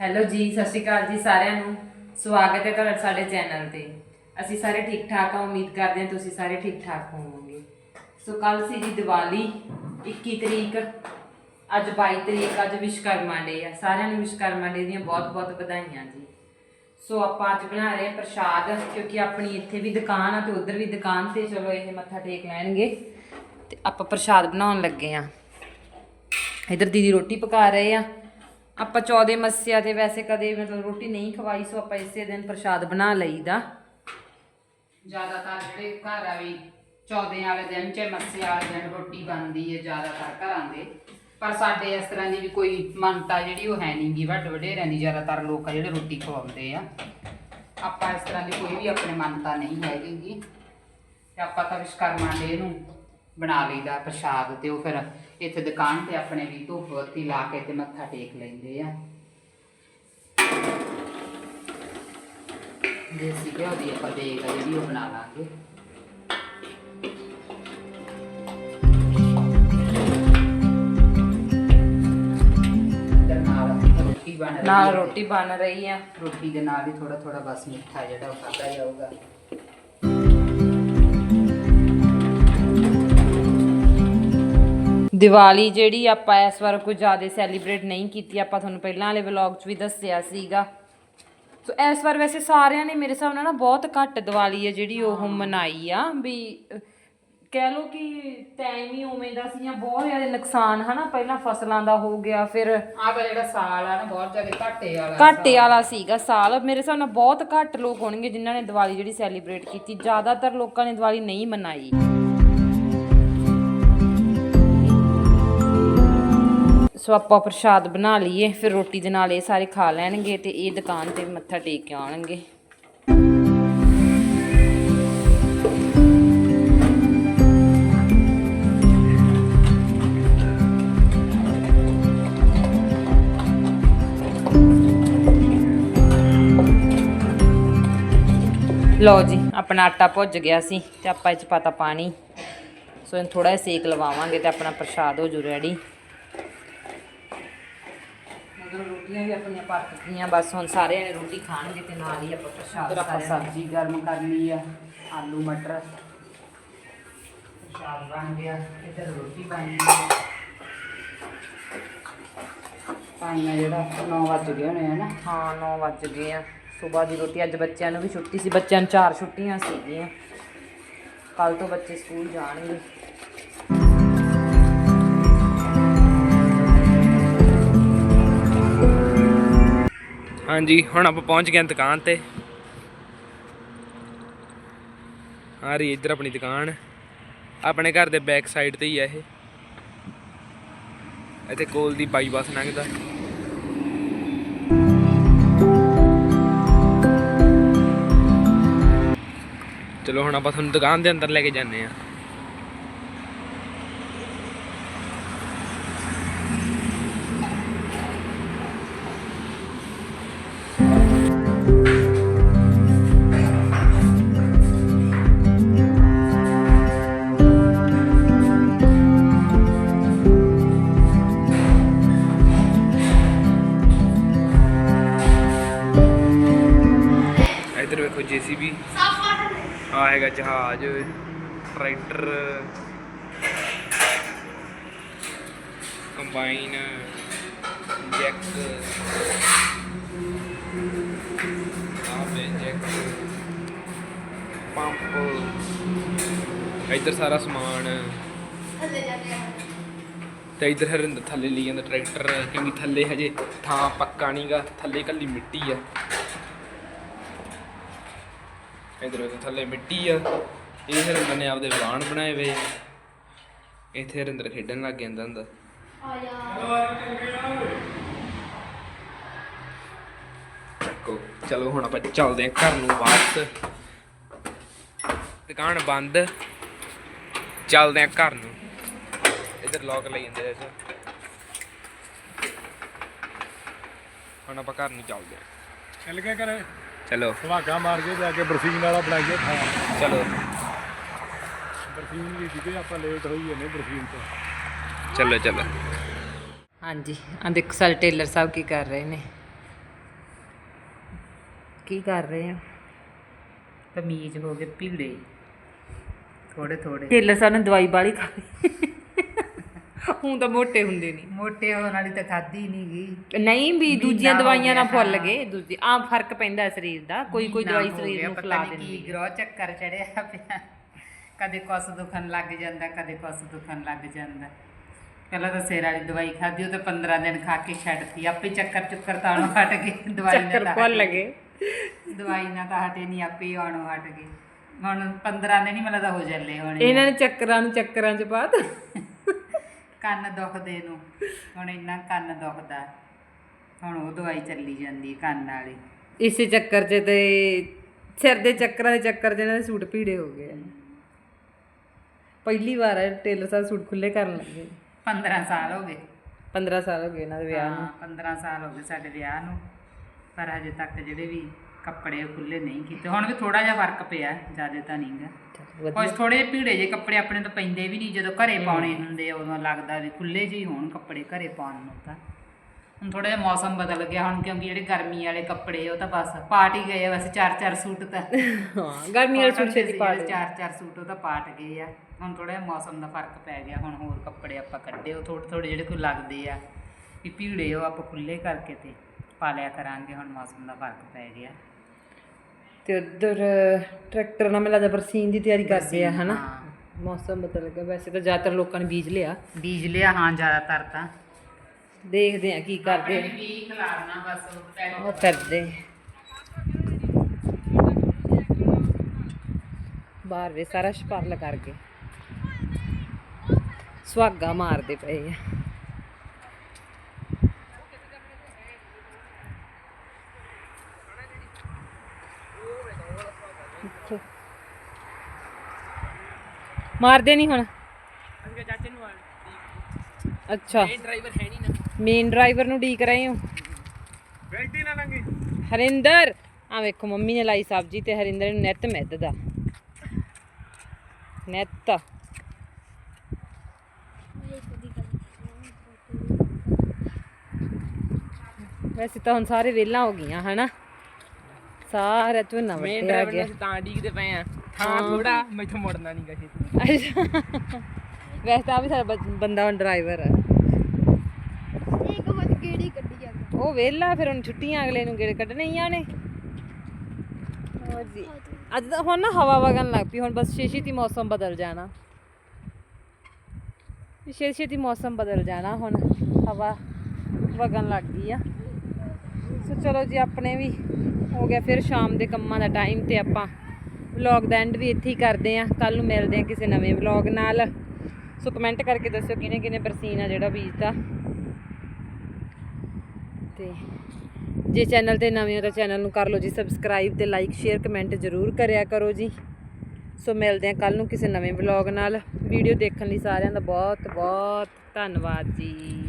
Hello ਜੀ, ਸਤਿ ਸ਼੍ਰੀ ਅਕਾਲ ਜੀ ਸਾਰਿਆਂ ਨੂੰ। ਸਵਾਗਤ ਹੈ ਤੁਹਾਡਾ ਸਾਡੇ ਚੈਨਲ ਤੇ। ਅਸੀਂ ਸਾਰੇ ਠੀਕ ਠਾਕ ਹਾਂ, ਉਮੀਦ ਕਰਦੇ ਹਾਂ ਤੁਸੀਂ ਸਾਰੇ ਠੀਕ ਠਾਕ ਹੋਵੋਗੇ। ਸੋ ਕੱਲ ਸੀ ਜੀ ਦੀਵਾਲੀ 21 ਤਰੀਕ। ਅੱਜ 22 ਤਰੀਕ, ਅੱਜ ਵਿਸ਼ਕਰਮਾ ਡੇ ਆ। ਸਾਰਿਆਂ ਨੂੰ ਵਿਸ਼ਕਰਮਾ ਡੇ ਦੀਆਂ ਬਹੁਤ ਬਹੁਤ ਵਧਾਈਆਂ ਜੀ। ਸੋ ਆਪਾਂ ਅੱਜ ਬਣਾ ਰਹੇ ਹਾਂ ਪ੍ਰਸ਼ਾਦ, ਕਿਉਂਕਿ ਆਪਣੀ ਇੱਥੇ ਵੀ ਦੁਕਾਨ ਆ ਤੇ ਉਧਰ ਵੀ ਦੁਕਾਨ ਤੇ ਚਲੋ ਇਹ ਮੱਥਾ ਟੇਕ ਲੈਣਗੇ। ਤੇ ਆਪਾਂ ਪ੍ਰਸ਼ਾਦ ਬਣਾਉਣ ਲੱਗੇ ਆ ਇਧਰ ਦੀਦੀ ਰੋਟੀ ਪਕਾ ਰਹੇ ਆ। ਆਪਾਂ ਚੌਦੇ ਮੱਸਿਆ ਤੇ ਵੈਸੇ ਕਦੇ ਮਤਲਬ ਰੋਟੀ ਨਹੀਂ ਖਵਾਈ, ਸੋ ਆਪਾਂ ਇਸੇ ਦਿਨ ਪ੍ਰਸ਼ਾਦ ਬਣਾ ਲਈਦਾ। ਜ਼ਿਆਦਾਤਰ ਜਿਹੜੇ ਘਰ ਆ ਵੀ ਚੌਦੇ ਵਾਲੇ ਦਿਨ ਚ ਮੱਸਿਆ ਵਾਲੇ ਦਿਨ ਰੋਟੀ ਬਣਦੀ ਹੈ ਜ਼ਿਆਦਾਤਰ ਘਰਾਂ ਦੇ। ਪਰ ਸਾਡੇ ਇਸ ਤਰ੍ਹਾਂ ਦੀ ਵੀ ਕੋਈ ਮੰਨਤਾ ਜਿਹੜੀ ਉਹ ਹੈ ਨਹੀਂ ਗੀ ਵੱਡ ਵਡੇਰਿਆਂ ਦੀ ਜ਼ਿਆਦਾਤਰ ਲੋਕ ਆ ਜਿਹੜੇ ਰੋਟੀ ਖਵਾਉਂਦੇ ਆ। ਆਪਾਂ ਇਸ ਤਰ੍ਹਾਂ ਦੀ ਕੋਈ ਵੀ ਆਪਣੇ ਮੰਨਤਾ ਨਹੀਂ ਹੈਗੀ ਤੇ ਆਪਾਂ ਤਾਂ ਵਿਸ਼ਕਰਮਾ ਡੇ ਨੂੰ ਬਣਾ ਲਈਦਾ ਪ੍ਰਸ਼ਾਦ ਤੇ ਉਹ ਫਿਰ ਇੱਥੇ ਦੁਕਾਨ ਤੇ ਆਪਣੇ ਵੀ ਧੂਪ ਬੱਤੀ ਲਾ ਕੇ ਤੇ ਮੱਥਾ ਟੇਕ ਲੈਂਦੇ ਆ। ਦੇਸੀ ਘਿਓ ਦੀ ਆਪਾਂ ਦੇਗ ਆ ਜਿਹੜੀ ਉਹ ਬਣਾ ਲਾਂਗੇ। ਨਾਲ ਰੋਟੀ ਬਣ ਰਹੀ ਨਾਲ ਹੈ। ਰੋਟੀ ਬਣ ਰਹੀ ਆ। ਰੋਟੀ ਦੇ ਨਾਲ ਹੀ ਥੋੜਾ ਥੋੜਾ ਬਸ ਮਿੱਠਾ ਜਿਹੜਾ ਉਹ ਖਾਦਾ ਜਾਊਗਾ। ਦੀਵਾਲੀ ਜਿਹੜੀ ਆਪਾਂ ਇਸ ਵਾਰ ਕੋਈ ਜ਼ਿਆਦਾ ਸੈਲੀਬ੍ਰੇਟ ਨਹੀਂ ਕੀਤੀ ਆਪਾਂ ਤੁਹਾਨੂੰ ਪਹਿਲਾਂ ਵਾਲੇ ਵਲੌਗ 'ਚ ਵੀ ਦੱਸਿਆ ਸੀਗਾ। ਸੋ ਇਸ ਵਾਰ ਵੈਸੇ ਸਾਰਿਆਂ ਨੇ ਮੇਰੇ ਹਿਸਾਬ ਨਾਲ ਨਾ ਬਹੁਤ ਘੱਟ ਦੀਵਾਲੀ ਹੈ ਜਿਹੜੀ ਉਹ ਮਨਾਈ ਆ ਵੀ ਕਹਿ ਲਓ ਕਿ ਟਾਈਮ ਹੀ ਉਵੇਂ ਦਾ ਸੀ ਜਾਂ ਬਹੁਤ ਜ਼ਿਆਦਾ ਨੁਕਸਾਨ ਹਨਾ? ਪਹਿਲਾਂ ਫਸਲਾਂ ਦਾ ਹੋ ਗਿਆ ਫਿਰ ਆਹ ਤਾਂ ਜਿਹੜਾ ਸਾਲ ਆ ਨਾ ਬਹੁਤ ਜ਼ਿਆਦਾ ਘਾਟੇ ਵਾਲਾ ਘਾਟੇ ਵਾਲਾ ਸੀਗਾ ਸਾਲ। ਮੇਰੇ ਹਿਸਾਬ ਨਾਲ ਬਹੁਤ ਘੱਟ ਲੋਕ ਹੋਣਗੇ ਜਿਨ੍ਹਾਂ ਨੇ ਦੀਵਾਲੀ ਜਿਹੜੀ ਸੈਲੀਬ੍ਰੇਟ ਕੀਤੀ। ਜ਼ਿਆਦਾਤਰ ਲੋਕਾਂ ਨੇ ਦੀਵਾਲੀ ਨਹੀਂ ਮਨਾਈ। ਸੋ ਆਪਾਂ ਪ੍ਰਸ਼ਾਦ ਬਣਾ ਲਈਏ, ਫਿਰ ਰੋਟੀ ਦੇ ਨਾਲ ਇਹ ਸਾਰੇ ਖਾ ਲੈਣਗੇ ਤੇ ਇਹ ਦੁਕਾਨ ਤੇ ਮੱਥਾ ਟੇਕ ਕੇ ਆਉਣਗੇ। ਲਓ ਜੀ, ਆਪਣਾ ਆਟਾ ਭੁੱਜ ਗਿਆ ਸੀ ਤੇ ਆਪਾਂ ਇਹ ਚ ਪਾਤਾ ਪਾਣੀ। ਸੋ ਇਹਨੂੰ ਥੋੜਾ ਜਿਹਾ ਸੇਕ ਲਵਾਵਾਂਗੇ ਤੇ ਆਪਣਾ ਪ੍ਰਸ਼ਾਦ ਹੋ ਜੂ ਰੈਡੀ ਰੋਟੀਆਂ ਵੀ ਆਪਣੀਆਂ ਪੱਕ ਗਈਆਂ ਬਸ ਹੁਣ ਸਾਰੇ ਨੇ ਰੋਟੀ ਖਾਣਗੇ ਤੇ ਨਾਲ ਹੀ ਆਪਾਂ ਪ੍ਰਸ਼ਾਦ ਫਿਰ ਆਪਾਂ ਸਾਰਿਆਂ ਨੇ- ਸਬਜ਼ੀ ਗਰਮ ਕਰ ਲਈ ਆ ਆਲੂ ਮਟਰ। ਪ੍ਰਸ਼ਾਦ ਬਣ ਗਿਆ ਇੱਧਰ ਰੋਟੀ ਬਣ ਗਈ ਟਾਈਮ ਆ ਜਿਹੜਾ 9 ਵਜ ਗਏ ਹੋਣੇ ਆ ਨਾ। ਹਾਂ 9 ਵੱਜ ਗਏ ਆ। ਸਵੇਰ ਦੀ ਰੋਟੀ ਅੱਜ ਬੱਚਿਆਂ ਨੂੰ ਵੀ ਛੁੱਟੀ ਸੀ ਬੱਚਿਆਂ ਨੂੰ ਚਾਰ ਛੁੱਟੀਆਂ ਸੀਗੀਆਂ। ਕੱਲ ਤੋਂ ਬੱਚੇ ਸਕੂਲ ਜਾਣਗੇ। ਹਾਂਜੀ, ਹੁਣ ਆਪਾਂ ਪਹੁੰਚ ਗਏ ਦੁਕਾਨ ਤੇ। ਆ ਰਹੀ ਇੱਧਰ ਆਪਣੀ ਦੁਕਾਨ। ਆਪਣੇ ਘਰ ਦੇ ਬੈਕ ਸਾਈਡ ਤੇ ਹੀ ਆ ਇਹ। ਇੱਥੇ ਕੋਲ ਦੀ ਬਾਈਪਾਸ ਲੰਘਦਾ। ਚਲੋ ਹੁਣ ਆਪਾਂ ਤੁਹਾਨੂੰ ਦੁਕਾਨ ਦੇ ਅੰਦਰ ਲੈ ਕੇ ਜਾਂਦੇ ਆ ਜੀਸੀਬੀ ਆ ਹੈਗਾ ਜਹਾਜ਼। ਟਰੈਕਟਰ। ਕੰਬਾਈਨ। ਜੈਕ ਆਪੇ ਜੈਕ ਪੰਪ। ਇੱਧਰ ਸਾਰਾ ਸਮਾਨ। ਤੇ ਇੱਧਰ ਹਰਿੰਦਰ ਥੱਲੇ ਲਈ ਜਾਂਦਾ ਟਰੈਕਟਰ। ਕਿਉਂਕਿ ਥੱਲੇ ਹਜੇ ਥਾਂ ਪੱਕਾ ਨਹੀਂਗਾ ਥੱਲੇ ਕੱਲੀ ਮਿੱਟੀ ਆ। ਇਧਰ ਵੇਖੋ ਥੱਲੇ ਮਿੱਟੀ ਆ। ਇਹ ਹਰਿੰਦਰ ਨੇ ਆਪਦੇ ਵਾਹਣ ਬਣਾਏ ਵੇ। ਇੱਥੇ ਹਰਿੰਦਰ ਖੇਡਣ ਲੱਗ ਜਾਂਦਾ ਹੁੰਦਾ। ਚੱਕੋ, ਚਲੋ ਹੁਣ ਆਪਾਂ ਚੱਲਦੇ ਆਂ ਘਰ ਨੂੰ ਵਾਪਸ। ਦੁਕਾਨ ਬੰਦ। ਚੱਲਦੇ ਆਂ ਘਰ ਨੂੰ। ਇਧਰ ਲੋਕ ਲਈ ਜਾਂਦੇ ਆ ਹੁਣ ਆਪਾਂ ਘਰ ਨੂੰ ਚੱਲਦੇ ਆਂ ਚੱਲ ਕੇ ਕਰੇ ਚਲੋ। ਸੁਹਾਗਾ ਮਾਰ ਕੇ ਜਾ ਕੇ ਬਰਫੀਨ ਵਾਲਾ ਬਣਾਈਏ ਥਾਂ। ਚਲੋ। ਬਰਫੀਨ ਵੀ ਸੀਗੇ ਆਪਾਂ ਲੇਟ ਹੋਈਏ ਨੇ ਬਰਫੀਨ ਤੋਂ। ਚਲੋ ਚਲੋ। ਹਾਂਜੀ ਆ ਦੇਖੋ ਸਾਡੇ ਟੇਲਰ ਸਾਹਿਬ ਕੀ ਕਰ ਰਹੇ ਨੇ। ਕੀ ਕਰ ਰਹੇ ਆ? ਕਮੀਜ਼ ਹੋ ਗਏ ਪੀਲੇ ਥੋੜੇ ਥੋੜੇ ਟੇਲਰ ਸਾਹਿਬ ਨੇ ਦਵਾਈ ਬਾਲੀ ਖਾ ਲਈ। ਹੁਣ ਤਾਂ ਮੋਟੇ ਹੁੰਦੇ ਨਹੀਂ ਮੋਟੇ ਹੋਣ ਵਾਲੀ ਤਾਂ ਖਾਦੀ ਨਹੀਂ ਗਈ ਨਹੀਂ ਵੀ ਦੂਜੀਆਂ ਦਵਾਈਆਂ ਨਾਲ ਫੁੱਲ। ਗਏ। ਦੂਜੀ ਆ ਫ਼ਰਕ ਪੈਂਦਾ ਸਰੀਰ ਦਾ। ਕੋਈ ਕੋਈ ਦਵਾਈ ਸਰੀਰ ਨੂੰ ਫੁਲਾ ਕੀ ਦਿੰਦੀ ਹੈ। ਗ੍ਰੋ ਚੱਕਰ ਚੜਿਆ ਪਿਆ। ਕਦੇ ਕੁਛ ਦੁਖਣ ਲੱਗ ਜਾਂਦਾ ਕਦੇ ਕੁਛ ਦੁਖਣ ਲੱਗ ਜਾਂਦਾ। ਪਹਿਲਾਂ ਤਾਂ ਸਿਰ ਵਾਲੀ ਦਵਾਈ ਖਾਧੀ ਉਹ ਤਾਂ 15 ਦਿਨ ਖਾ ਕੇ ਛੱਡਤੀ। ਆਪੇ ਚੱਕਰ ਚੁੱਕਰ ਤਾਂ ਆਉਣੋਂ ਹਟ ਗਏ। ਦਵਾਈ ਨਾਲ ਚੱਕਰ ਤਾਂ ਹਟ ਗਏ। ਦਵਾਈ ਨਾਲ ਤਾਂ ਹਟੇ ਨਹੀਂ ਆਪੇ ਹੀ ਆਉਣੋਂ ਹਟ ਗਏ। ਹੁਣ 15 ਦਿਨ ਹੀ ਮੈਨੂੰ ਤਾਂ ਹੋ ਚੱਲੇ ਹੁਣ। ਇਹਨਾਂ ਨੇ ਚੱਕਰਾਂ ਨੂੰ ਚੱਕਰਾਂ ਚ ਪਾਤ ਕੰਨ ਦੁਖਦੇ ਨੂੰ। ਹੁਣ ਇੰਨਾ ਕੰਨ ਦੁਖਦਾ। ਹੁਣ ਉਹ ਦਵਾਈ ਚੱਲੀ ਜਾਂਦੀ ਹੈ ਕੰਨ ਵਾਲੀ। ਇਸੇ ਚੱਕਰ 'ਚ ਤੇ ਸਿਰ ਦੇ ਚੱਕਰਾਂ ਦੇ ਚੱਕਰ 'ਚ ਇਹਨਾਂ ਦੇ ਸੂਟ ਭੀੜੇ ਹੋ ਗਏ ਆ। ਪਹਿਲੀ ਵਾਰ ਹੈ ਟੇਲਰ ਸਾਹਿਬ ਸੂਟ ਖੁੱਲੇ ਕਰਨ ਲੱਗੇ। 15 ਸਾਲ ਹੋ ਗਏ। 15 ਸਾਲ ਹੋ ਗਏ ਇਹਨਾਂ ਦੇ ਵਿਆਹ ਨੂੰ। ਹਾਂ 15 ਸਾਲ ਹੋ ਗਏ ਸਾਡੇ ਵਿਆਹ ਨੂੰ। ਪਰ ਹਜੇ ਤੱਕ ਜਿਹੜੇ ਵੀ ਕੱਪੜੇ ਖੁੱਲੇ ਨਹੀਂ ਕੀਤੇ। ਹੁਣ ਵੀ ਥੋੜਾ ਜਿਹਾ ਫ਼ਰਕ ਪਿਆ ਜ਼ਿਆਦਾ ਤਾਂ ਨਹੀਂਗਾ ਵਧੀਆ। ਕੁਝ ਥੋੜੇ ਭੀੜੇ ਜੇ ਕੱਪੜੇ ਆਪਣੇ ਤੋਂ ਪੈਂਦੇ ਵੀ ਨਹੀਂ ਜਦੋਂ ਘਰੇ ਪਾਉਣੇ ਹੁੰਦੇ ਉਦੋਂ ਲੱਗਦਾ ਵੀ ਖੁੱਲੇ ਜਿਹੇ ਹੋਣ ਕੱਪੜੇ ਘਰੇ ਪਾਉਣ ਨੂੰ ਤਾਂ। ਹੁਣ ਥੋੜਾ ਜਿਹਾ ਮੌਸਮ ਬਦਲ ਗਿਆ ਹੁਣ ਕਿਉਂਕਿ ਜਿਹੜੇ ਗਰਮੀ ਵਾਲੇ ਕੱਪੜੇ ਉਹ ਤਾਂ ਬਸ ਪਾਟ ਹੀ ਗਏ ਵੈਸੇ ਚਾਰ ਚਾਰ ਸੂਟ ਤਾਂ। ਹਾਂ ਗਰਮੀ ਵਾਲੇ ਸੂਟ ਛੇਤੀ ਪਾ ਲਓ ਚਾਰ ਚਾਰ ਸੂਟ ਉਹ ਤਾਂ ਪਾਟ ਗਏ ਆ। ਹੁਣ ਥੋੜਾ ਜਿਹਾ ਮੌਸਮ ਦਾ ਫ਼ਰਕ ਪੈ ਗਿਆ ਹੁਣ ਹੋਰ ਕੱਪੜੇ ਆਪਾਂ ਕੱਢੇ ਉਹ ਥੋੜੇ ਥੋੜੇ ਜਿਹੜੇ ਕੋਈ ਲੱਗਦੇ ਆ ਵੀ ਭੀੜੇ ਉਹ ਆਪਾਂ ਖੁੱਲੇ ਕਰਕੇ ਤੇ ਪਾ ਲਿਆ ਕਰਾਂਗੇ ਹੁਣ ਮੌਸਮ ਦਾ ਫ਼ਰਕ ਪੈ ਗਿਆ। ਤੇ ਉਧਰ ਟਰੈਕਟਰ ਨਾਲ ਮਿਲਾ ਬਰਸੀਨ ਦੀ ਤਿਆਰੀ ਕਰਦੇ ਆ ਹਨਾ? ਮੌਸਮ ਬਦਲ ਗਿਆ ਵੈਸੇ ਤਾਂ ਜ਼ਿਆਦਾਤਰ ਲੋਕਾਂ ਨੇ ਬੀਜ ਲਿਆ। ਬੀਜ ਲਿਆ ਹਾਂ ਜ਼ਿਆਦਾਤਰ ਤਾਂ। ਦੇਖਦੇ ਆ ਕੀ ਕਰਦੇ। ਆ। ਵੀ ਖਿਲਾਰਨਾ ਬਸ ਉਹ ਕਰਦੇ। ਬਾਹਰ ਵੇ ਸਾਰਾ ਛਪਰਲ ਕਰਕੇ। ਸੁਹਾਗਾ ਮਾਰਦੇ ਪਏ ਆ ਇੱਥੇ। ਮਾਰਦੇ ਨਹੀਂ ਹੁਣ? ਅੱਛਾ। ਡਰਾਈਵਰ ਹੈ ਨਹੀਂ ਨਾ। ਮੇਨ ਡਰਾਈਵਰ ਨੂੰ ਡੀਕ ਰਹੇ ਹੋ? ਬੈਠੀ ਨਾ ਲੰਗੀ। ਹਰਿੰਦਰ! ਆ ਵੇਖੋ ਮੰਮੀ ਨੇ ਲਾਈ ਸਬਜ਼ੀ ਤੇ ਹਰਿੰਦਰ ਨੂੰ ਨਿੱਤ ਮਿੱਧ ਦਾ ਨਿੱਤ। ਵੈਸੇ ਤਾਂ ਹੁਣ ਸਾਰੇ ਵਿਹਲਾ ਹੋ ਗਈਆਂ ਹਨਾ? ਸਾਰਾ ਝੋਨਾ ਮੇਨ ਵੱਟਿਆ ਡਰਾਈਵਰ ਗਿਆ। ਨੂੰ ਤਾਂ ਡੀਕਦੇ ਪਏ ਆ ਥਾਂ ਥੋੜਾ ਮੈਥੋਂ ਮੁੜਨਾ ਨਹੀਂ ਗਾ ਛੇਤੀ ਅੱਛਾ। ਵੈਸੇ ਤਾਂ ਆਹ ਵੀ ਸਾਡਾ ਬ- ਬੰਦਾ ਹੁਣ ਡਰਾਈਵਰ ਹੈ ਇੱਕ ਮਤ ਕਿਹੜੀ ਕੱਢੀ ਜਾਂਦਾ? ਉਹ ਵਿਹਲਾ ਫਿਰ ਹੁਣ ਛੁੱਟੀਆਂ ਅਗਲੇ ਨੂੰ ਗੇੜੇ ਕੱਢਣੇ ਹੀ ਆ ਨੇ? ਹੋਰ ਜੀ। ਅੱਜ ਤਾਂ ਹੁਣ ਨਾ ਹਵਾ ਵਗਣ ਲੱਗ ਪਈ ਹੁਣ ਬਸ ਛੇ ਛੇਤੀ ਮੌਸਮ ਬਦਲ ਜਾਣਾ। ਛੇ ਛੇਤੀ ਮੌਸਮ ਬਦਲ ਜਾਣਾ ਹੁਣ ਹਵਾ ਵਗਣ ਲੱਗ ਗਈ ਆ। ਸੋ ਚਲੋ ਜੀ ਆਪਣੇ ਵੀ ਹੋ ਗਿਆ ਫਿਰ ਸ਼ਾਮ ਦੇ ਕੰਮਾਂ ਦਾ ਟਾਈਮ ਤੇ ਆਪਾਂ ਵਲੌਗ ਦਾ ਐਂਡ ਵੀ ਇੱਥੇ ਹੀ ਕਰਦੇ ਆ ਕੱਲ ਨੂੰ ਮਿਲਦੇ ਆ ਕਿਸੇ ਨਵੇਂ ਵਲੌਗ ਨਾਲ। ਸੋ ਕਮੈਂਟ ਕਰਕੇ ਦੱਸਿਓ ਕਿਹਨੇ ਕਿਹਨੇ ਬਰਸੀਨ ਆ ਜਿਹੜਾ ਬੀਜਦਾ ਤੇ ਜੇ ਚੈਨਲ ਤੇ ਨਵੇਂ ਹੋ ਤਾਂ ਚੈਨਲ ਨੂੰ ਕਰ ਲਓ ਜੀ ਸਬਸਕ੍ਰਾਈਬ ਤੇ ਲਾਈਕ ਸ਼ੇਅਰ ਕਮੈਂਟ ਜ਼ਰੂਰ ਕਰਿਆ ਕਰੋ ਜੀ। ਸੋ ਮਿਲਦੇ ਹਾਂ ਕੱਲ ਨੂੰ ਕਿਸੇ ਨਵੇਂ ਵਲੌਗ ਨਾਲ। ਵੀਡੀਓ ਦੇਖਣ ਲਈ ਸਾਰਿਆਂ ਦਾ ਬਹੁਤ ਬਹੁਤ ਧੰਨਵਾਦ ਜੀ।